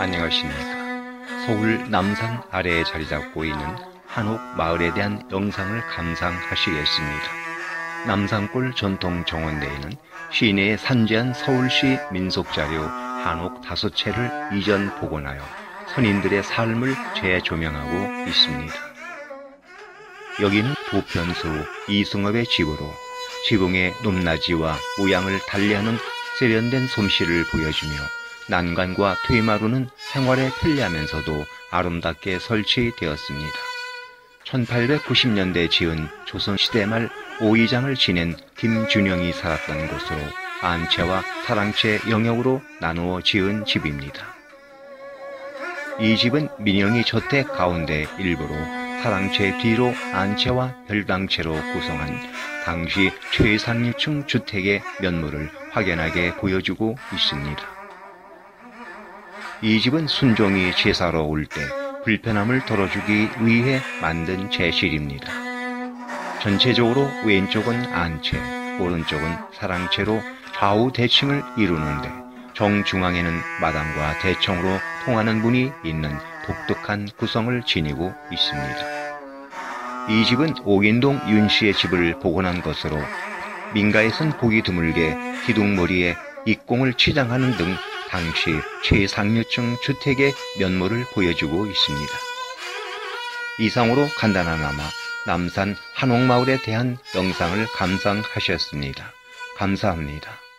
안녕하십니까. 서울 남산 아래에 자리 잡고 있는 한옥 마을에 대한 영상을 감상하시겠습니다. 남산골 전통 정원 내에는 시내에 산재한 서울시 민속자료 한옥 다섯 채를 이전 복원하여 선인들의 삶을 재조명하고 있습니다. 여기는 부편수 이승업의 집으로 지붕의 높낮이와 모양을 달리하는 세련된 솜씨를 보여주며 난간과 퇴마루는 생활에 편리하면서도 아름답게 설치되었습니다. 1890년대 지은 조선시대 말 오이장을 지낸 김준영이 살았던 곳으로 안채와 사랑채 영역으로 나누어 지은 집입니다. 이 집은 민영이 저택 가운데 일부로 사랑채 뒤로 안채와 별당채로 구성한 당시 최상류층 주택의 면모를 확연하게 보여주고 있습니다. 이 집은 순종이 제사로 올 때 불편함을 덜어주기 위해 만든 제실입니다. 전체적으로 왼쪽은 안채, 오른쪽은 사랑채로 좌우 대칭을 이루는데 정중앙에는 마당과 대청으로 통하는 문이 있는 독특한 구성을 지니고 있습니다. 이 집은 옥인동 윤씨의 집을 복원한 것으로 민가에선 보기 드물게 기둥머리에 입공을 치장하는 등 당시 최상류층 주택의 면모를 보여주고 있습니다. 이상으로 간단하나마 남산 한옥마을에 대한 영상을 감상하셨습니다. 감사합니다.